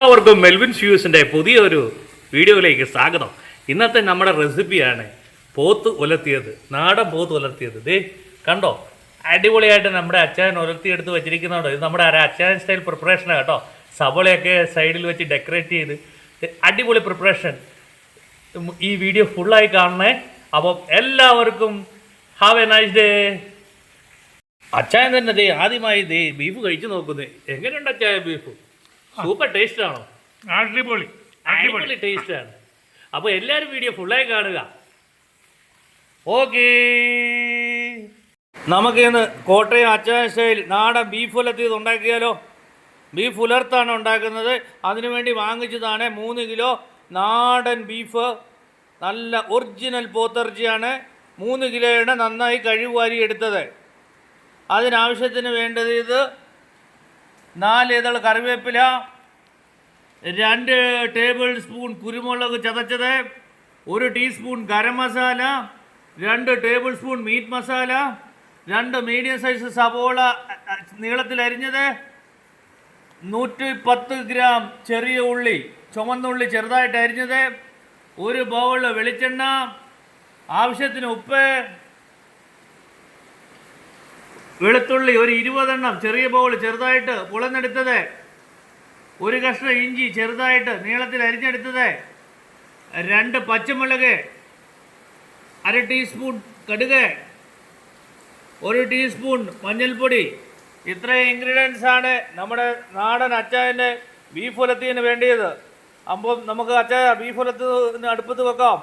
എല്ലാവർക്കും മെൽവിൻ ഫ്യൂസിന്റെ പുതിയൊരു വീഡിയോയിലേക്ക് സ്വാഗതം. ഇന്നത്തെ നമ്മുടെ റെസിപ്പിയാണ് പോത്ത് ഉലർത്തിയത് നാടൻ പോത്ത് ഉലർത്തിയത്. ദേ കണ്ടോ? അടിപൊളിയായിട്ട് നമ്മുടെ അച്ചായൻ ഉലർത്തിയെടുത്ത് വെച്ചിരിക്കുന്നുണ്ട്. ഇത് നമ്മുടെ അച്ചായൻ സ്റ്റൈൽ പ്രിപ്പറേഷനാണ് കേട്ടോ. സവളയൊക്കെ സൈഡിൽ വെച്ച് ഡെക്കറേറ്റ് ചെയ്ത് അടിപൊളി പ്രിപ്പറേഷൻ ഈ വീഡിയോ ഫുള്ളായി കാണണേ. അപ്പം എല്ലാവർക്കും ഹാവ് എ നൈസ് ഡേ അച്ചായൻ തന്നെ ദേ ആദ്യമായി ദേ ബീഫ് കഴിച്ചു നോക്കുന്നത് എങ്ങനെയുണ്ട് അച്ചായ ബീഫ് സൂപ്പർ ടേസ്റ്റ് ആണോ അടിപൊളി. അടിപൊളി ടേസ്റ്റ് ആണ് അപ്പോൾ എല്ലാവരും വീഡിയോ ഫുള്ളായി കാണുക. ഓക്കേ. നമുക്ക് ഇന്ന് കോട്ടയം അച്ചായ സ്റ്റൈൽ നാടൻ ബീഫ് ഉലർത്തിയത് ഉണ്ടാക്കിയാലോ? ബീഫ് ഉലർത്താണ് ഉണ്ടാക്കുന്നത്. അതിനുവേണ്ടി വാങ്ങിച്ചതാണ് മൂന്ന് കിലോ നാടൻ ബീഫ് നല്ല ഒറിജിനൽ പോത്തിറച്ചിയാണ്. മൂന്ന് കിലോയാണ് നന്നായി കഴിവാരി എടുത്തത്. അതിനാവശ്യത്തിന് വേണ്ടത് ഇത് നാല് ഇതൾ കറിവേപ്പില രണ്ട് ടേബിൾ സ്പൂൺ കുരുമുളക് ചതച്ചത് ഒരു ടീസ്പൂൺ ഗരം മസാല രണ്ട് ടേബിൾ സ്പൂൺ മീറ്റ് മസാല രണ്ട് മീഡിയം സൈസ് സവോള നീളത്തിൽ അരിഞ്ഞത് നൂറ്റി പത്ത് ഗ്രാം ചെറിയ ഉള്ളി ചുമന്നുള്ളി ചെറുതായിട്ട് അരിഞ്ഞത് ഒരു ബൗൾ വെളിച്ചെണ്ണ ആവശ്യത്തിന് ഉപ്പ് വെളുത്തുള്ളി ഒരു ഇരുപതെണ്ണം ചെറിയ ബൗൾ ചെറുതായിട്ട് പുളന്നെടുത്തത് ഒരു കഷ്ണം ഇഞ്ചി ചെറുതായിട്ട് നീളത്തിൽ അരിഞ്ഞെടുത്തത് രണ്ട് പച്ചമുളക് അര ടീസ്പൂൺ കടുക് ഒരു ടീസ്പൂൺ മഞ്ഞൾപ്പൊടി. ഇത്രയും ഇൻഗ്രീഡിയൻസ് ആണ് നമ്മുടെ നാടൻ അച്ചായന്റെ ബീഫ് ഉലത്തിന് വേണ്ടിയത്. അപ്പം നമുക്ക് അച്ചായ ബീഫ് ഉലത്തിന് അടുപ്പത്ത് വെക്കാം.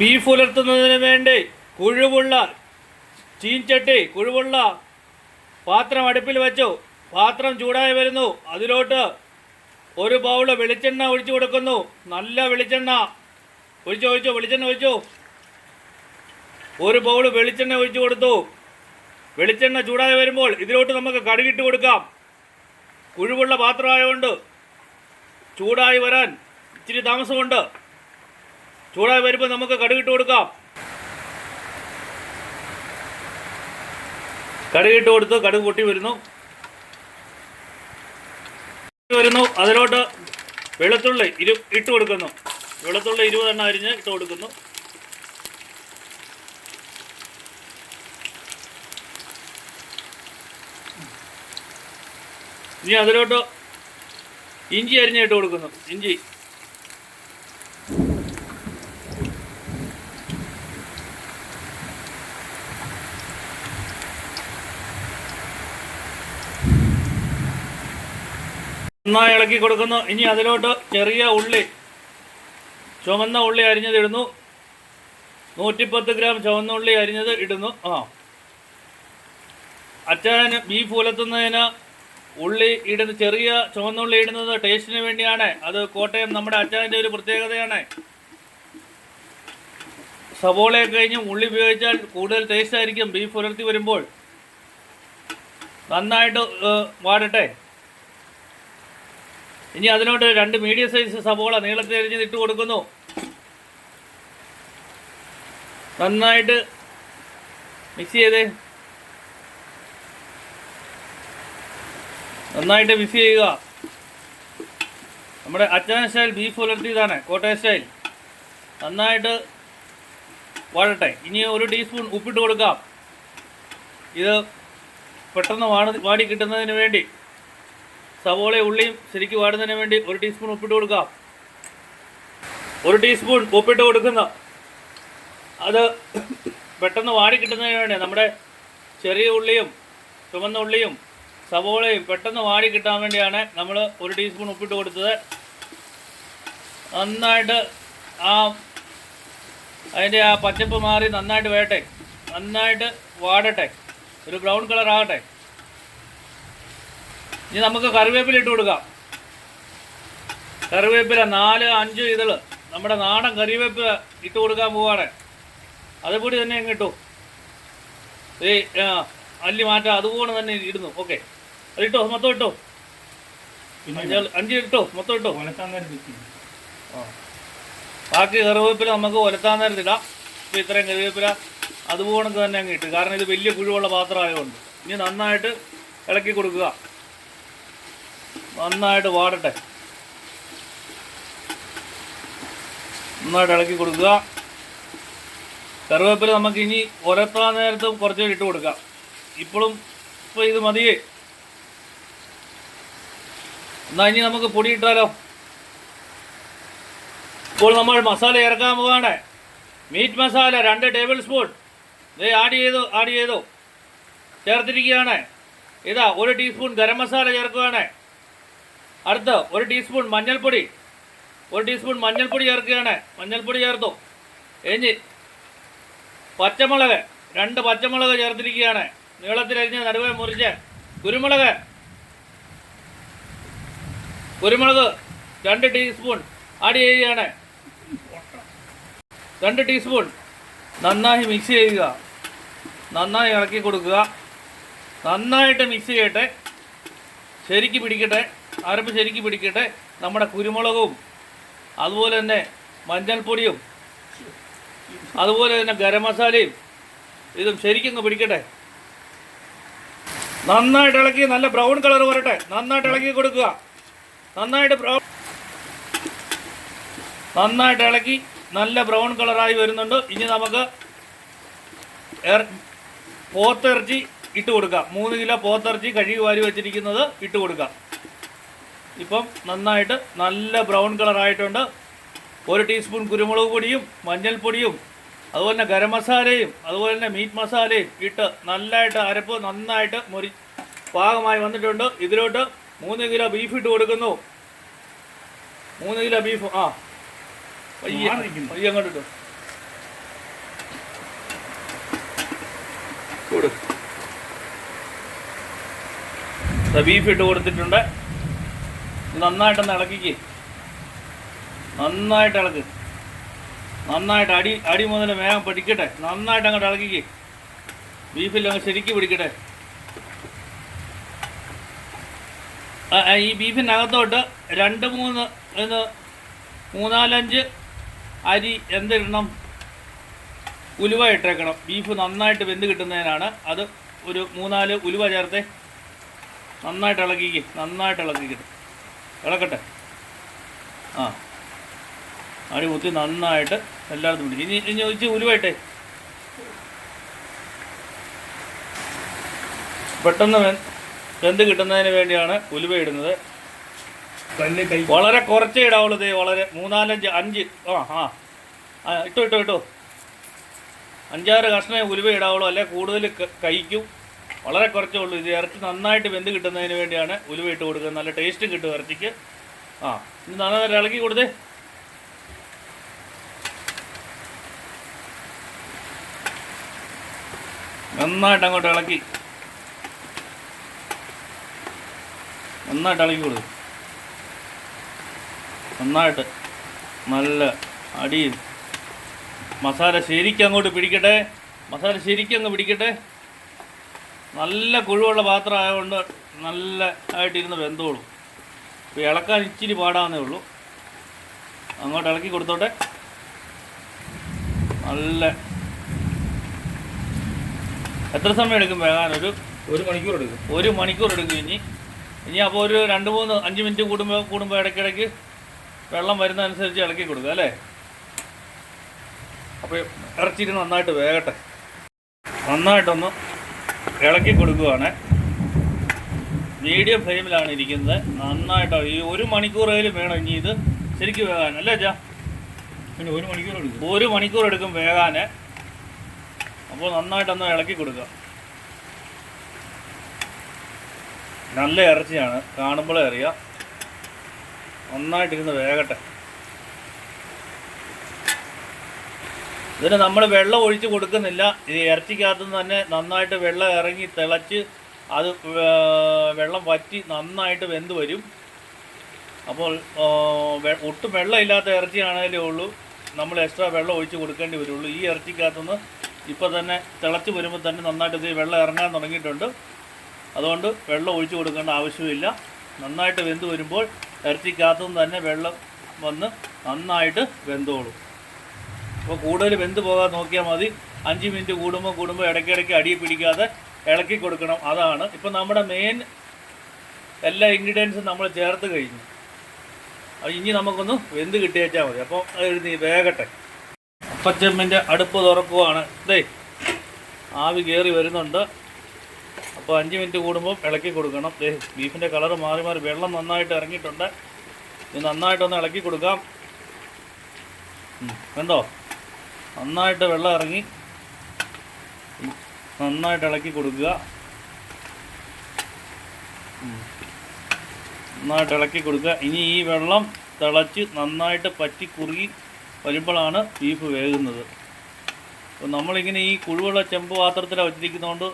ബീഫ് ഉലർത്തുന്നതിന് വേണ്ടി കുഴിവുള്ള ചീൻചട്ടി കുഴിവുള്ള പാത്രം അടുപ്പിൽ വെച്ചു. പാത്രം ചൂടായി വരുന്നു. അതിലോട്ട് ഒരു ബൗൾ വെളിച്ചെണ്ണ ഒഴിച്ചു കൊടുക്കുന്നു. നല്ല വെളിച്ചെണ്ണ. ഒഴിച്ചു ഒഴിച്ചു വെളിച്ചെണ്ണ ഒഴിച്ചു. ഒരു ബൗൾ വെളിച്ചെണ്ണ ഒഴിച്ചു കൊടുത്തു. വെളിച്ചെണ്ണ ചൂടായി വരുമ്പോൾ ഇതിലോട്ട് നമുക്ക് കടുകിട്ട് കൊടുക്കാം. കുഴിവുള്ള പാത്രമായതുകൊണ്ട് ചൂടായി വരാൻ ഇച്ചിരി താമസമുണ്ട്. ചൂടായി വരുമ്പോൾ നമുക്ക് കടുകിട്ട് കൊടുക്കാം. കടുകിട്ട് കൊടുത്ത് കടുക് പൊട്ടി വരുന്നു. വരുന്നു. അതിലോട്ട് വെളുത്തുള്ളി ഇരു ഇട്ട് കൊടുക്കുന്നു. വെളുത്തുള്ളി ഇരുപതെണ്ണം അരിഞ്ഞ് ഇട്ട് കൊടുക്കുന്നു. ഇനി അതിലോട്ട് ഇഞ്ചി അരിഞ്ഞ് ഇട്ട് കൊടുക്കുന്നു. ഇഞ്ചി നന്നായി ഇളക്കി കൊടുക്കുന്നു. ഇനി അതിലോട്ട് ചെറിയ ഉള്ളി. ചുവന്ന ഉള്ളി അരിഞ്ഞത് ഇടുന്നു. നൂറ്റിപ്പത്ത് ഗ്രാം ചുവന്ന ഉള്ളി അരിഞ്ഞത് ഇടുന്നു. ആ. അച്ചായന് ബീഫ് ഉലത്തുന്നതിന് ഉള്ളി ഇടുന്ന ചെറിയ ചുവന്ന ഉള്ളി ഇടുന്നത് ടേസ്റ്റിന് വേണ്ടിയാണ്. അത് കോട്ടയം നമ്മുടെ അച്ചാന്റെ ഒരു പ്രത്യേകതയാണ്. സവോളയൊക്കെ കഴിഞ്ഞ് ഉള്ളി ഉപയോഗിച്ചാൽ കൂടുതൽ ടേസ്റ്റ് ആയിരിക്കും ബീഫ് ഉലർത്തി വരുമ്പോൾ. നന്നായിട്ട് വാടട്ടെ. ഇനി അതിനോട്ട് രണ്ട് മീഡിയം സൈസ് സവോള നീളത്തിൽ ഇട്ട് കൊടുക്കുന്നു. നന്നായിട്ട് മിക്സ് ചെയ്തേ. നന്നായിട്ട് മിക്സ് ചെയ്യുക. നമ്മുടെ അച്ഛന സ്റ്റൈൽ ബീഫ് പുലർത്തിയതാണ് കോട്ടയം സ്റ്റൈൽ നന്നായിട്ട് വാഴട്ടെ ഇനി ഒരു ടീസ്പൂൺ ഉപ്പിട്ട് കൊടുക്കാം. ഇത് പെട്ടെന്ന് വാടി കിട്ടുന്നതിന് വേണ്ടി. സവോളയും ഉള്ളിയും ശരിക്കും വാടുന്നതിന് വേണ്ടി ഒരു ടീസ്പൂൺ ഉപ്പിട്ട് കൊടുക്കാം. ഒരു ടീസ്പൂൺ ഉപ്പിട്ട് കൊടുക്കുന്ന അത് പെട്ടെന്ന് വാടി കിട്ടുന്നതിന് വേണ്ടി നമ്മുടെ ചെറിയ ഉള്ളിയും ചുവന്ന ഉള്ളിയും സവോളയും പെട്ടെന്ന് വാടി കിട്ടാൻ വേണ്ടിയാണ് നമ്മൾ ഒരു ടീസ്പൂൺ ഉപ്പിട്ട് കൊടുത്തത്. നന്നായിട്ട് ആ അതിന്റെ ആ പച്ചപ്പ് മാറി നന്നായിട്ട് വേട്ടെ. നന്നായിട്ട് വാടട്ടെ. ഒരു ബ്രൗൺ കളർ ആകട്ടെ. ഇനി നമുക്ക് കറിവേപ്പില ഇട്ട് കൊടുക്കാം. കറിവേപ്പില നാല് അഞ്ച് ഇതൾ. നമ്മുടെ നാടൻ കറിവേപ്പില ഇട്ട് കൊടുക്കാൻ പോവാണ്. അതുകൂടി തന്നെ അങ്ങ് ഇട്ടു. ഈ അല്ലി മാറ്റ അതുപോലെ തന്നെ ഇടുന്നു. ഓക്കെ. അത് ഇട്ടോ മൊത്തം ഇട്ടോ? അഞ്ച് ഇട്ടോ മൊത്തം ഇട്ടോ. ബാക്കി കറിവേപ്പില നമുക്ക് ഒലത്താൻ നേരത്തിടാം ഇപ്പം ഇത്രയും കറിവേപ്പില അതുപോലെ തന്നെ അങ്ങ് ഇട്ട്. കാരണം ഇത് വലിയ കുഴിവുള്ള പാത്രമായതുകൊണ്ട് ഇനി നന്നായിട്ട് ഇളക്കി കൊടുക്കുക. നന്നായിട്ട് വാടട്ടെ. നന്നായിട്ട് ഇളക്കി കൊടുക്കുക. കറിവേപ്പില നമുക്ക് ഇനി ഒരത്താ നേരത്തും കുറച്ച് ഇട്ട് കൊടുക്കാം. ഇപ്പോഴും ഇപ്പോൾ ഇത് മതിയേ. എന്നാൽ ഇനി നമുക്ക് പൊടി ഇട്ടാലോ? ഇപ്പോൾ നമ്മൾ മസാല ഇറക്കാൻ പോവാണ്. മീറ്റ് മസാല രണ്ട് ടേബിൾ സ്പൂൺ ഇതേ ആഡ് ചെയ്തു ആഡ് ചെയ്തു. ചേർത്തിരിക്കുകയാണ്. ഇതാ ഒരു ടീസ്പൂൺ ഗരം മസാല ചേർക്കുകയാണ്. അടുത്ത് ഒരു ടീസ്പൂൺ മഞ്ഞൾപ്പൊടി. ഒരു ടീസ്പൂൺ മഞ്ഞൾപ്പൊടി ചേർക്കുകയാണ്. മഞ്ഞൾപ്പൊടി ചേർത്തു. എഞ്ഞി പച്ചമുളക്. രണ്ട് പച്ചമുളക് ചേർത്തിരിക്കുകയാണ്. നീളത്തിലരിഞ്ഞ് നടുവേ മുറിച്ച് കുരുമുളക്. കുരുമുളക് രണ്ട് ടീസ്പൂൺ ആഡ് ചെയ്യുകയാണ്. രണ്ട് ടീസ്പൂൺ നന്നായി മിക്സ് ചെയ്യുക. നന്നായി ഇറക്കി കൊടുക്കുക. നന്നായിട്ട് മിക്സ് ചെയ്യട്ടെ. ശരിക്ക് പിടിക്കട്ടെ. അരപ്പ് ശരിക്കും പിടിക്കട്ടെ. നമ്മുടെ കുരുമുളകും അതുപോലെ തന്നെ മഞ്ഞൾപ്പൊടിയും അതുപോലെ തന്നെ ഗരം മസാലയും ഇതും ശരിക്കും പിടിക്കട്ടെ. നന്നായിട്ട് ഇളക്കി നല്ല ബ്രൗൺ കളർ വരട്ടെ. നന്നായിട്ട് ഇളക്കി കൊടുക്കുക. നന്നായിട്ട് ബ്രൗൺ നന്നായിട്ട് ഇളക്കി നല്ല ബ്രൗൺ കളറായി വരുന്നുണ്ട്. ഇനി നമുക്ക് പോത്തിറച്ചി ഇട്ട് കൊടുക്കാം. മൂന്ന് കിലോ പോത്തിറച്ചി കഴുകി വാരി വെച്ചിരിക്കുന്നത് ഇട്ട് കൊടുക്കാം. ഇപ്പം നന്നായിട്ട് നല്ല ബ്രൗൺ കളറായിട്ടുണ്ട്. ഒരു ടീസ്പൂൺ കുരുമുളക് പൊടിയും മഞ്ഞൾപ്പൊടിയും അതുപോലെ തന്നെ ഗരം മസാലയും അതുപോലെ തന്നെ മീറ്റ് മസാലയും ഇട്ട് നല്ലതായിട്ട് അരപ്പ് നന്നായിട്ട് മുരി പാകമായി വന്നിട്ടുണ്ട്. ഇതിലോട്ട് മൂന്ന് കിലോ ബീഫ് ഇട്ട് കൊടുക്കുന്നു. മൂന്ന് കിലോ ബീഫ് ആ. പയ്യ പയ്യ അങ്ങോട്ട് കൊടു. ബീഫ് ഇട്ട് കൊടുത്തിട്ടുണ്ട്. നന്നായിട്ടൊന്ന് ഇളക്കിക്ക്. നന്നായിട്ട് ഇളക്ക്. നന്നായിട്ട് അടി അടി മുതൽ വേഗം പിടിക്കട്ടെ. നന്നായിട്ട് അങ്ങോട്ട് ഇളക്കിക്ക്. ബീഫിൽ അങ്ങ് ശരിക്ക് പിടിക്കട്ടെ. ഈ ബീഫിനകത്തോട്ട് രണ്ട് മൂന്ന് എന്ന് മൂന്നാലഞ്ച് അരി എന്തിടണം? ഉലുവ ഇട്ടേക്കണം. ബീഫ് നന്നായിട്ട് വെന്ത് കിട്ടുന്നതിനാണ് അത് ഒരു മൂന്നാൽ ഉലുവ ചേർത്തേ നന്നായിട്ട് ഇളക്കിക്ക്. നന്നായിട്ട് ഇളക്കിക്കട്ടെ ഇളക്കട്ടെ. ആ. അടി കുത്തി നന്നായിട്ട് എല്ലായിടത്തും പിടിച്ചു. ഇനി ഇനി ഒഴിച്ച് ഉലുവായിട്ടെ. പെട്ടെന്ന് വെന്ത് കിട്ടുന്നതിന് വേണ്ടിയാണ് ഉലുവ ഇടുന്നത്. വളരെ കുറച്ചേ ഇടാവുള്ളൂ ദേ വളരെ മൂന്നാലഞ്ച് അഞ്ച് ആ ആ. ആ ഇട്ടോ ഇട്ടോ ഇട്ടോ. അഞ്ചാറ് കഷ്ണമേ ഉലുവ ഇടാവുള്ളൂ. അല്ലെ കൂടുതൽ കഴിക്കും വളരെ കുറച്ചേ ഉള്ളൂ. ഇത് ഇറച്ചി നന്നായിട്ട് വെന്ത് കിട്ടുന്നതിന് വേണ്ടിയാണ് ഉലുവ ഇട്ട് കൊടുക്കുന്നത്. നല്ല ടേസ്റ്റ് കിട്ടും ഇറച്ചിക്ക്. ആ ഇത് നന്നായിട്ട് ഇളക്കി കൊടുത്തേ. നന്നായിട്ട് അങ്ങോട്ട് ഇളക്കി. നന്നായിട്ട് ഇളക്കി കൊടുത്തു നന്നായിട്ട് നല്ല അടിയും. മസാല ശരിക്കും അങ്ങോട്ട് പിടിക്കട്ടെ. മസാല ശരിക്കും അങ്ങ് പിടിക്കട്ടെ. നല്ല കുഴുവുള്ള പാത്രം ആയതുകൊണ്ട് നല്ല ആയിട്ടിരുന്ന് വെന്തോളും. ഇപ്പോൾ ഇളക്കാൻ ഇച്ചിരി പാടാന്നേ ഉള്ളൂ. അങ്ങോട്ട് ഇളക്കി കൊടുത്തോട്ടെ. നല്ല എത്ര സമയം എടുക്കും വേകാൻ ഒരു ഒരു മണിക്കൂർ എടുക്കും. ഒരു മണിക്കൂർ എടുക്കും ഇനി. ഇനി അപ്പോൾ ഒരു രണ്ട് മൂന്ന് അഞ്ച് മിനിറ്റ് കൂടുമ്പോൾ കൂടുമ്പോൾ ഇടയ്ക്കിടയ്ക്ക് വെള്ളം വരുന്നതനുസരിച്ച് ഇളക്കി കൊടുക്കുക അല്ലേ? അപ്പോൾ ഇറച്ചിട്ട് നന്നായിട്ട് വേകട്ടെ. നന്നായിട്ടൊന്ന് ഇളക്കി കൊടുക്കുകയാണ് മീഡിയം ഫ്ലെയിമിലാണ് ഇരിക്കുന്നത്. നന്നായിട്ട് ഈ ഒരു മണിക്കൂറേലും വേണം ഇനി ഇത് ശരിക്കും വേകാൻ. അല്ലേ ചാ പിന്നെ ഒരു മണിക്കൂർ എടുക്കും. ഒരു മണിക്കൂർ എടുക്കും വേകാൻ അപ്പോൾ നന്നായിട്ടൊന്ന് ഇളക്കി കൊടുക്കുക. നല്ല ഇറച്ചിയാണ്. കാണുമ്പോഴേ അറിയാം. നന്നായിട്ടിരുന്ന് വേകട്ടെ. ഇതിന് നമ്മൾ വെള്ളം ഒഴിച്ച് കൊടുക്കുന്നില്ല. ഈ ഇറച്ചിക്കകത്തു നിന്ന് തന്നെ നന്നായിട്ട് വെള്ളം ഇറങ്ങി തിളച്ച് അത് വെള്ളം വറ്റി നന്നായിട്ട് വെന്ത് വരും. അപ്പോൾ ഒട്ടും വെള്ളമില്ലാത്ത ഇറച്ചിയാണേലേ ഉള്ളൂ. നമ്മൾ എക്സ്ട്രാ വെള്ളം ഒഴിച്ച് കൊടുക്കേണ്ടി വരുള്ളൂ. ഈ ഇറച്ചിക്കകത്തുനിന്ന് ഇപ്പോൾ തന്നെ തിളച്ച് വരുമ്പോൾ തന്നെ നന്നായിട്ട് ഇത് വെള്ളം ഇറങ്ങാൻ തുടങ്ങിയിട്ടുണ്ട്. അതുകൊണ്ട് വെള്ളം ഒഴിച്ച് കൊടുക്കേണ്ട ആവശ്യമില്ല. നന്നായിട്ട് വെന്ത് വരുമ്പോൾ ഇറച്ചിക്കകത്തുനിന്ന് തന്നെ വെള്ളം വന്ന് നന്നായിട്ട് വെന്തോളും. അപ്പോൾ കൂടുതൽ വെന്ത് പോകാൻ നോക്കിയാൽ മതി. അഞ്ച് മിനിറ്റ് കൂടുമ്പോൾ കൂടുമ്പോൾ ഇടയ്ക്കിടയ്ക്ക് അടി പിടിക്കാതെ ഇളക്കി കൊടുക്കണം. അതാണ്. ഇപ്പം നമ്മുടെ മെയിൻ എല്ലാ ഇൻഗ്രീഡിയൻസും നമ്മൾ ചേർത്ത് കഴിഞ്ഞു. അത് ഇനി നമുക്കൊന്ന് വെന്ത് കിട്ടിയേച്ചാൽ മതി. അപ്പോൾ അതെഴുതി വേഗട്ടെ അപ്പച്ചമ്മിന്റെ അടുപ്പ് തുറക്കുവാണ്. ഇതേ ആവി കയറി വരുന്നുണ്ട്. അപ്പോൾ അഞ്ച് മിനിറ്റ് കൂടുമ്പോൾ ഇളക്കി കൊടുക്കണം. ദേ ബീഫിന്റെ കളർ മാറി മാറി. വെള്ളം നന്നായിട്ട് ഇറങ്ങിയിട്ടുണ്ട്. ഇത് നന്നായിട്ടൊന്ന് ഇളക്കി കൊടുക്കാം. കണ്ടോ? നന്നായിട്ട് വെള്ളം ഇറങ്ങി. നന്നായിട്ട് ഇളക്കി കൊടുക്കുക. നന്നായിട്ട് ഇളക്കി കൊടുക്കുക. ഇനി ഈ വെള്ളം തിളച്ച് നന്നായിട്ട് പറ്റി കുറുകി വരുമ്പോഴാണ് ബീഫ് വേകുന്നത്. അപ്പോൾ നമ്മളിങ്ങനെ ഈ കുഴുവുള്ള ചെമ്പ് പാത്രത്തിലാണ് വെച്ചിരിക്കുന്നതുകൊണ്ട്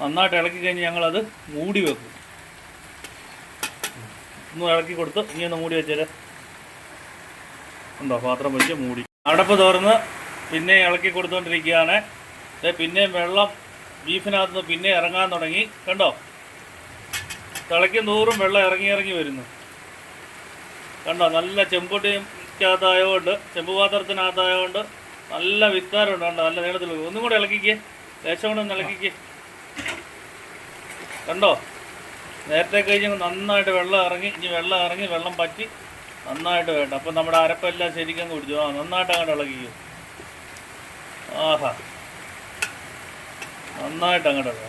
നന്നായിട്ട് ഇളക്കി കഴിഞ്ഞ് ഞങ്ങളത് മൂടി വെക്കും. ഒന്ന് ഇളക്കി കൊടുത്ത് ഇനി ഒന്ന് മൂടി വെച്ചേരെ. ഉണ്ടോ? പാത്രം വെച്ച് മൂടി. അടപ്പ് തുറന്ന് പിന്നെ ഇളക്കി കൊടുത്തുകൊണ്ടിരിക്കുകയാണ് പിന്നെ പിന്നെയും വെള്ളം ബീഫിനകത്ത് നിന്ന് പിന്നെ ഇറങ്ങാൻ തുടങ്ങി. കണ്ടോ? തിളയ്ക്കും നൂറും വെള്ളം ഇറങ്ങി ഇറങ്ങി വരുന്നു. കണ്ടോ? നല്ല ചെമ്പൊട്ടിക്കകത്തായതുകൊണ്ട് ചെമ്പ് പാത്രത്തിനകത്തായതുകൊണ്ട് നല്ല വിസ്താരമുണ്ട്. കണ്ടോ? നല്ല നീളത്തിൽ ഒന്നും കൂടെ ഇളക്കിക്കേ. ലേശം കൂടെ ഒന്ന് ഇളക്കിക്കേ. കണ്ടോ? നേരത്തെ കഴിഞ്ഞ് നന്നായിട്ട് വെള്ളം ഇറങ്ങി ഇനി വെള്ളം ഇറങ്ങി വെള്ളം പറ്റി നന്നായിട്ട് വേണ്ട. അപ്പം നമ്മുടെ അരപ്പെല്ലാം ശരിക്കും കുടിച്ചു. ആ നന്നായിട്ട് അങ്ങോട്ട് ഇളകിക്കോ ആഹാ. നന്നായിട്ട് അങ്ങോട്ട്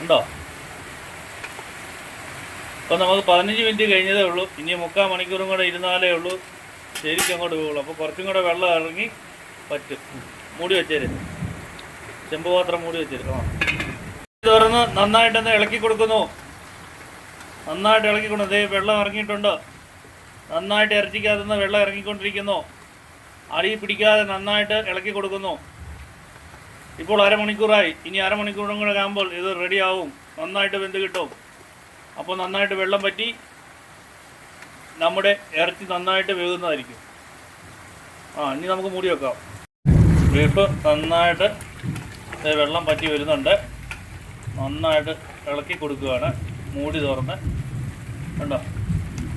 ഉണ്ടോ? അപ്പം നമുക്ക് പതിനഞ്ച് മിനിറ്റ് കഴിഞ്ഞതേ ഉള്ളൂ. ഇനി മുക്കാൽ മണിക്കൂറും കൂടെ ഇരുന്നാലേ ഉള്ളൂ. ശരിക്കും അങ്ങോട്ട് പോകുള്ളൂ. അപ്പോൾ കുറച്ചും കൂടെ വെള്ളം ഇറങ്ങി പറ്റും. മൂടി വെച്ചേര്. ചെമ്പ് പാത്രം മൂടി വെച്ചേര്. ആ. തുറന്ന് നന്നായിട്ടൊന്ന് ഇളക്കി കൊടുക്കുന്നു. നന്നായിട്ട് ഇളക്കി കൊടുക്കുന്നു. ദേ വെള്ളം ഇറങ്ങിയിട്ടുണ്ട്? നന്നായിട്ട് ഇറച്ചിക്കാതെ വെള്ളം ഇറങ്ങിക്കൊണ്ടിരിക്കുന്നു. അടി പിടിക്കാതെ നന്നായിട്ട് ഇളക്കി കൊടുക്കുന്നു. ഇപ്പോൾ അരമണിക്കൂറായി. ഇനി അരമണിക്കൂറും കൂടെ ആകുമ്പോൾ ഇത് റെഡിയാവും. നന്നായിട്ട് വെന്ത് കിട്ടും. അപ്പോൾ നന്നായിട്ട് വെള്ളം പറ്റി നമ്മുടെ ഇറച്ചി നന്നായിട്ട് വേകുന്നതായിരിക്കും ആ ഇനി നമുക്ക് മൂടി വെക്കാം. ബീഫ് നന്നായിട്ട് വെള്ളം പറ്റി വരുന്നുണ്ട്. നന്നായിട്ട് ഇളക്കി കൊടുക്കുകയാണ്. മൂടി തുറന്ന്. കണ്ടോ?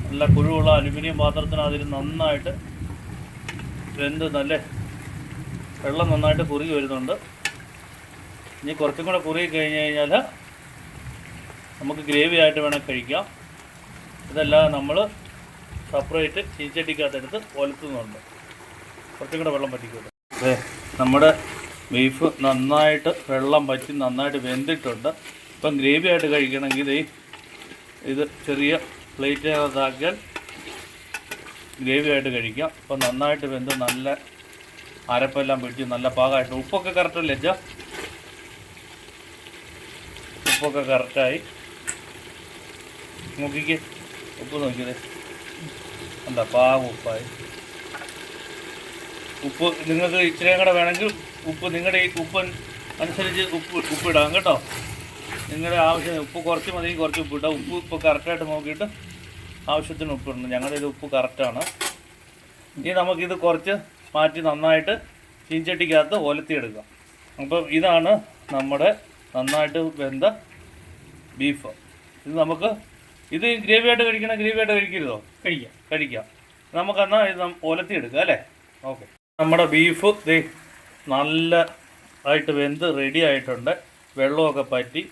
നല്ല കുഴുവുള്ള അലുമിനിയം പാത്രത്തിനകത്തിൽ നന്നായിട്ട് വെന്ത് നല്ല വെള്ളം നന്നായിട്ട് കുറുകി വരുന്നുണ്ട്. ഇനി കുറച്ചും കൂടെ കുറുകി കഴിഞ്ഞ് കഴിഞ്ഞാൽ നമുക്ക് ഗ്രേവി ആയിട്ട് വേണം കഴിക്കാം. ഇതെല്ലാം നമ്മൾ സെപ്പറേറ്റ് ചീച്ചട്ടിക്കകത്തെടുത്ത് ഒലത്തുന്നുണ്ട്. കുറച്ചും കൂടെ വെള്ളം പറ്റിക്കൂടെ അതെ നമ്മുടെ ബീഫ് നന്നായിട്ട് വെള്ളം പറ്റി നന്നായിട്ട് വെന്തിട്ടുണ്ട്. ഇപ്പം ഗ്രേവി ആയിട്ട് കഴിക്കണമെങ്കിൽ ഇത് ചെറിയ പ്ലേറ്റിനകത്താക്കിയാൽ ഗ്രേവി ആയിട്ട് കഴിക്കാം. ഇപ്പം നന്നായിട്ട് വെന്ത് നല്ല അരപ്പെല്ലാം പിടിച്ച് നല്ല പാകമായിട്ട് ഉപ്പൊക്കെ കറക്റ്റ് അല്ലേ അച്ഛാ? ഉപ്പൊക്കെ കറക്റ്റായി. നോക്കിക്ക്. ഉപ്പ് നോക്കിയതേ. എന്താ പാകം ഉപ്പായി. ഉപ്പ് നിങ്ങൾക്ക് ഇച്ചിരിയും കൂടെ വേണമെങ്കിൽ ഉപ്പ് നിങ്ങളുടെ ഈ ഉപ്പ് അനുസരിച്ച് ഉപ്പ് ഉപ്പിടാം കേട്ടോ. നിങ്ങളുടെ ആവശ്യം ഉപ്പ് കുറച്ച് മതി കുറച്ച് ഉപ്പ് ഇട്ടാൽ ഉപ്പ് ഇപ്പോൾ കറക്റ്റായിട്ട് നോക്കിയിട്ട് ആവശ്യത്തിന് ഉപ്പ് ഇടണം ഞങ്ങളുടെ ഇത് ഉപ്പ് കറക്റ്റാണ് ഇനി നമുക്കിത് കുറച്ച് മാറ്റി നന്നായിട്ട് ചീഞ്ചട്ടിക്കകത്ത് ഒലത്തിയെടുക്കാം. അപ്പം ഇതാണ് നമ്മുടെ നന്നായിട്ട് വെന്ത ബീഫ് ഇത് നമുക്ക് ഇത് ഗ്രേവി ആയിട്ട് കഴിക്കണ ഗ്രേവി ആയിട്ട് കഴിക്കരുതോ? കഴിക്കാം. കഴിക്കാം. നമുക്കെന്നാൽ ഇത് ഒലത്തിയെടുക്കാം അല്ലേ? ഓക്കെ. നമ്മുടെ ബീഫ് ദേ നല്ല ആയിട്ട് വെന്ത് റെഡി ആയിട്ടുണ്ട്. വെള്ളമൊക്കെ പറ്റി.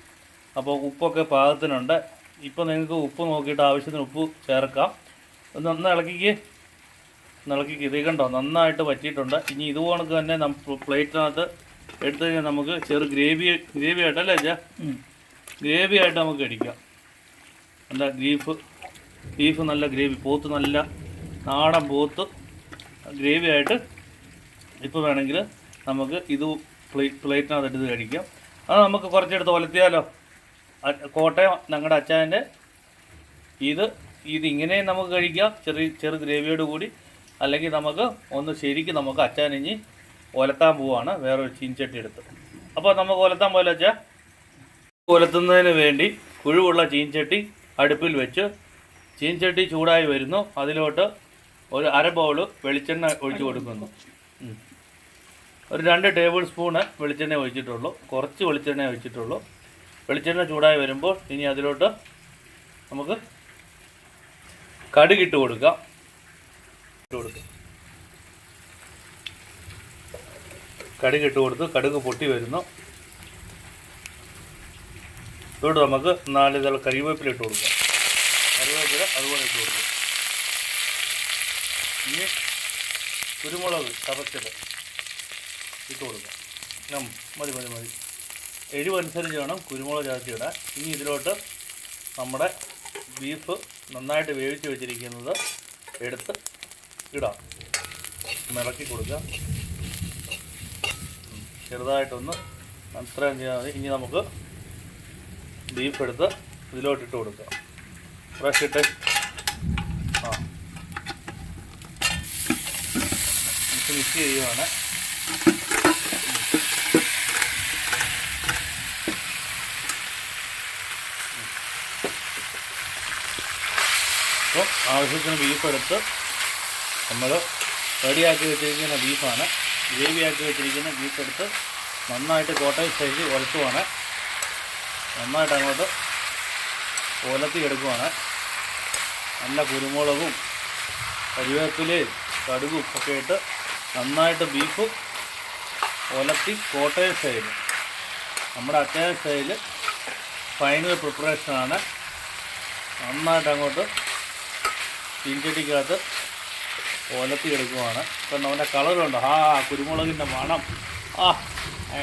അപ്പോൾ ഉപ്പൊക്കെ പാകത്തിനുണ്ട്. ഇപ്പോൾ നിങ്ങൾക്ക് ഉപ്പ് നോക്കിയിട്ട് ആവശ്യത്തിന് ഉപ്പ് ചേർക്കാം. ഒന്ന് നന്നായി ഇളക്കിക്ക്. ഇളക്കിക്ക്. ഇത് കണ്ടോ? നന്നായിട്ട് പറ്റിയിട്ടുണ്ട് ഇനി ഇത് കണക്ക് തന്നെ നമ്മൾ പ്ലേറ്റിനകത്ത് എടുത്തു കഴിഞ്ഞാൽ നമുക്ക് ചെറു ഗ്രേവി ഗ്രേവി ആയിട്ടല്ലേ അച്ഛാ ഗ്രേവി ആയിട്ട് നമുക്ക് അടിക്കാം. നല്ല ബീഫ് ബീഫ് നല്ല ഗ്രേവി പോത്ത് നല്ല നാടൻ പോത്ത് ഗ്രേവി ആയിട്ട് ഇപ്പോൾ വേണമെങ്കിൽ നമുക്ക് ഇത് പ്ലേ പ്ലേറ്റിനകത്ത് എടുത്ത് കഴിക്കാം അത് നമുക്ക് കുറച്ചെടുത്ത് ഒലത്തിയാലോ? കോട്ടയം ഞങ്ങളുടെ അച്ചായന്റെ ഇത് ഇതിങ്ങനെ നമുക്ക് കഴിക്കാം ചെറിയ ചെറു ഗ്രേവിയോട് കൂടി. അല്ലെങ്കിൽ നമുക്ക് ഒന്ന് ശരിക്കും നമുക്ക് അച്ചാനിഞ്ഞ് ഒലത്താൻ പോവാണ് വേറൊരു ചീൻചട്ടി എടുത്ത്. അപ്പോൾ നമുക്ക് ഒലത്താൻ പോലെ വെച്ചാൽ ഒലത്തുന്നതിന് വേണ്ടി കുഴിവുള്ള ചീൻചട്ടി അടുപ്പിൽ വെച്ച് ചീൻചട്ടി ചൂടായി വരുന്നു. അതിലോട്ട് ഒരു അര ബൗൾ വെളിച്ചെണ്ണ ഒഴിച്ചു കൊടുക്കുന്നു. ഒരു രണ്ട് ടേബിൾ സ്പൂണ് വെളിച്ചെണ്ണ ഒഴിച്ചിട്ടുള്ളൂ. കുറച്ച് വെളിച്ചെണ്ണ ഒഴിച്ചിട്ടുള്ളൂ. വെളിച്ചെണ്ണ ചൂടായി വരുമ്പോൾ ഇനി അതിലോട്ട് നമുക്ക് കൊടുക്കാം. ഇട്ട് കൊടുക്കാം. കടുകിട്ട് കൊടുത്ത്. കടുക് പൊട്ടി വരുന്നു. ഇതോട് നമുക്ക് നാല് തല കരിവേപ്പില ഇട്ട് കൊടുക്കാം. കറിവേപ്പില അതുപോലെ ഇട്ട് കൊടുക്കും. ഇനി കുരുമുളക് ചതച്ചത് ഇട്ട് കൊടുക്കാം. മതി മതി മതി. എരിവനുസരിച്ച് വേണം കുരുമുളക് ഇടാൻ ഇനി ഇതിലോട്ട് നമ്മുടെ ബീഫ് നന്നായിട്ട് വേവിച്ച് വെച്ചിരിക്കുന്നത് എടുത്ത് ഇടാം. മിളക്കി കൊടുക്കാം. ഉം. ചെറുതായിട്ടൊന്ന് അത്രയും ചെയ്താൽ മതി. ഇനി നമുക്ക് ബീഫ് എടുത്ത് ഇതിലോട്ടിട്ട് കൊടുക്കാം. ഫ്രഷ് ഇട്ട്. ആ. മിക്സ് മിക്സ് അപ്പോൾ ആവശ്യത്തിന് ബീഫ് എടുത്ത് നമ്മൾ റെഡിയാക്കി വെച്ചിരിക്കുന്ന ബീഫാണ് ഗ്രേവിയാക്കി വെച്ചിരിക്കുന്ന ബീഫ് എടുത്ത് നന്നായിട്ട് കോട്ടയം സൈസ് ഉലത്തുവാണ് നന്നായിട്ട് അങ്ങോട്ട് ഒലത്തി എടുക്കുവാണ്. നല്ല കുരുമുളകും കരിവേപ്പിലയും കടുകും ഒക്കെ ഇട്ട് നന്നായിട്ട് ബീഫ് ഒലത്തി കോട്ടയം സ്റ്റൈൽ നമ്മുടെ അത്യാവശ്യ സ്റ്റൈൽ ഫൈനൽ പ്രിപ്പറേഷനാണ് നന്നായിട്ട് അങ്ങോട്ട് ചീഞ്ചട്ടിക്കകത്ത് ഒലത്തി എടുക്കുവാണ്. ഇപ്പം നമ്മുടെ കളറുണ്ട് ആ കുരുമുളകിന്റെ മണം. ആ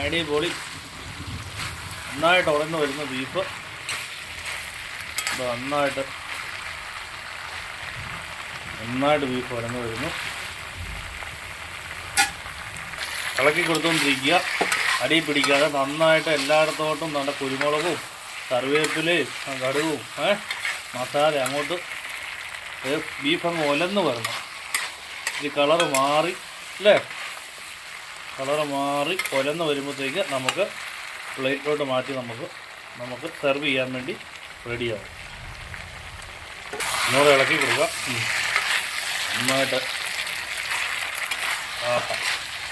അടിപൊളി. നന്നായിട്ട് ഉടഞ്ഞു വരുന്ന ബീഫ് നന്നായിട്ട് നന്നായിട്ട് ബീഫ് ഉടഞ്ഞു വരുന്നു. ഇളക്കി കൊടുത്തുകൊണ്ടിരിക്കുക അടി പിടിക്കാതെ നന്നായിട്ട് എല്ലായിടത്തോട്ടും നല്ല കുരുമുളകും കറിവേപ്പിലയും കടുകും മസാല അങ്ങോട്ട് ബീഫ് അങ്ങ് ഒലന്ന് വരണം. ഇത് കളറ് മാറി അല്ലേ? കളറ് മാറി ഒലന്ന് വരുമ്പോഴത്തേക്ക് നമുക്ക് പ്ലേറ്റിലോട്ട് മാറ്റി നമുക്ക് നമുക്ക് സെർവ് ചെയ്യാൻ വേണ്ടി റെഡിയാവും ഒന്നുകൂടെ ഇളക്കി കൊടുക്കുക ഉം. നന്നായിട്ട്.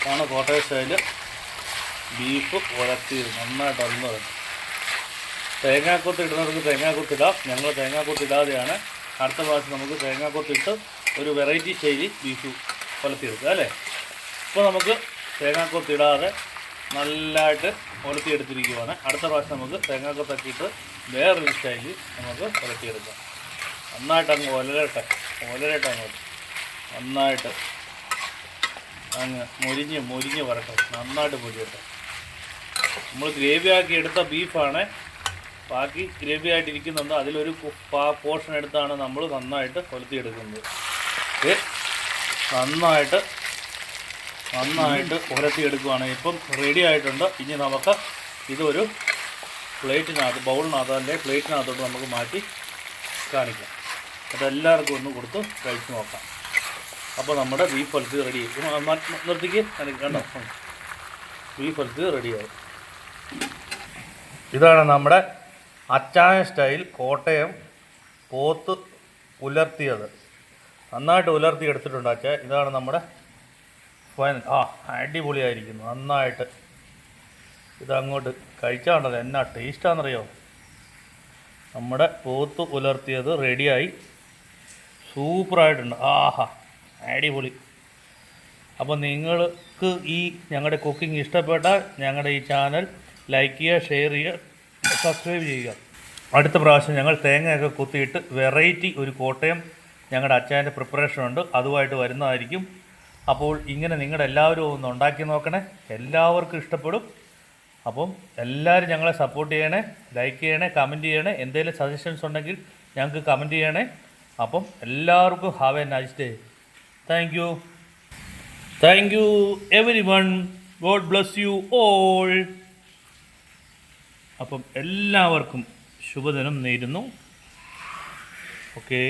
ആണ് കോട്ടയം സ്റ്റൈൽ ബീഫ് ഉലത്തി നന്നായിട്ട് അന്ന് തേങ്ങാക്കൊത്ത് ഇടുന്നവർക്ക് തേങ്ങാക്കൊത്തിടാം ഞങ്ങൾ തേങ്ങാക്കൊത്ത് ഇടാതെയാണ് അടുത്ത പ്രാവശ്യം നമുക്ക് തേങ്ങാക്കൊത്തിട്ട് ഒരു വെറൈറ്റി ശൈലി ബീഫ് ഉലത്തിയെടുക്കുക അല്ലേ? ഇപ്പോൾ നമുക്ക് തേങ്ങാക്കൊത്തിടാതെ നല്ലതായിട്ട് ഉലത്തിയെടുത്തിരിക്കുവാണ് അടുത്ത പ്രാവശ്യം നമുക്ക് തേങ്ങാക്കൊത്തൊക്കെ ഇട്ട് വേറൊരു ശൈലി നമുക്ക് ഉലത്തിയെടുക്കാം നന്നായിട്ട് അങ്ങ് ഒലരട്ടെ ഒലരട്ടെ അങ്ങോട്ട്. നന്നായിട്ട് അങ്ങ് മൊരിഞ്ഞ് മൊരിഞ്ഞ് വരട്ടെ നന്നായിട്ട് പൊരിയട്ടെ. നമ്മൾ ഗ്രേവി ആക്കി എടുത്ത ബീഫാണ് ബാക്കി ഗ്രേവി ആയിട്ടിരിക്കുന്നുണ്ട്. അതിലൊരു പോർഷൻ എടുത്താണ് നമ്മൾ നന്നായിട്ട് കൊലത്തിയെടുക്കുന്നത് നന്നായിട്ട് നന്നായിട്ട് ഉരത്തിയെടുക്കുകയാണ് ഇപ്പം റെഡി ആയിട്ടുണ്ട്. ഇനി നമുക്ക് ഇതൊരു പ്ലേറ്റിനകത്ത് ബൗളിനകത്ത് അല്ലെ പ്ലേറ്റിനകത്തോട്ട് നമുക്ക് മാറ്റി കാണിക്കാം. അതെല്ലാവർക്കും ഒന്ന് കൊടുത്ത് കഴിച്ച് നോക്കാം. അപ്പോൾ നമ്മുടെ ബീഫ് പൊലത്തി റെഡി ആയി. നിർത്തിക്ക്. എനിക്ക് കണ്ടോ? ബീഫ് പൊലത്തി റെഡിയായി ഇതാണ് നമ്മുടെ അച്ചായ സ്റ്റൈൽ കോട്ടയം പോത്ത് ഉലർത്തിയത്. നന്നായിട്ട് ഉലർത്തി എടുത്തിട്ടുണ്ട് അച്ഛ. ഇതാണ് നമ്മുടെ ഫൈനൽ. ആ അടിപൊളിയായിരിക്കുന്നു. നന്നായിട്ട് ഇതങ്ങോട്ട് കഴിച്ചാണ്ടത് എന്നാ ടേസ്റ്റാണെന്നറിയോ? നമ്മുടെ പോത്ത് ഉലർത്തിയത് റെഡിയായി. സൂപ്പറായിട്ടുണ്ട്. ആഹാ അടിപൊളി. അപ്പോൾ നിങ്ങൾക്ക് ഈ ഞങ്ങളുടെ കുക്കിംഗ് ഇഷ്ടപ്പെട്ടാൽ ഞങ്ങളുടെ ഈ ചാനൽ ലൈക്ക് ചെയ്യുക ഷെയർ ചെയ്യുക. സബ്സ്ക്രൈബ് ചെയ്യുക. അടുത്ത പ്രാവശ്യം ഞങ്ങൾ തേങ്ങയൊക്കെ കുത്തിയിട്ട് വെറൈറ്റി ഒരു കോട്ടയം ഞങ്ങളുടെ അച്ചായന്റെ പ്രിപ്പറേഷൻ ഉണ്ട്. അതുമായിട്ട് വരുന്നതായിരിക്കും. അപ്പോൾ ഇങ്ങനെ നിങ്ങളുടെ എല്ലാവരും ഒന്ന് ഉണ്ടാക്കി നോക്കണേ. എല്ലാവർക്കും ഇഷ്ടപ്പെടും. അപ്പം എല്ലാവരും ഞങ്ങളെ സപ്പോർട്ട് ചെയ്യണേ ലൈക്ക് ചെയ്യണേ കമന്റ് ചെയ്യണേ. എന്തെങ്കിലും സജഷൻസ് ഉണ്ടെങ്കിൽ ഞങ്ങൾക്ക് കമന്റ് ചെയ്യണേ. അപ്പം എല്ലാവർക്കും have a nice day thank you thank you everyone God bless you all അപ്പം എല്ലാവർക്കും ശുഭദിനം നേരുന്നു. ഓക്കേ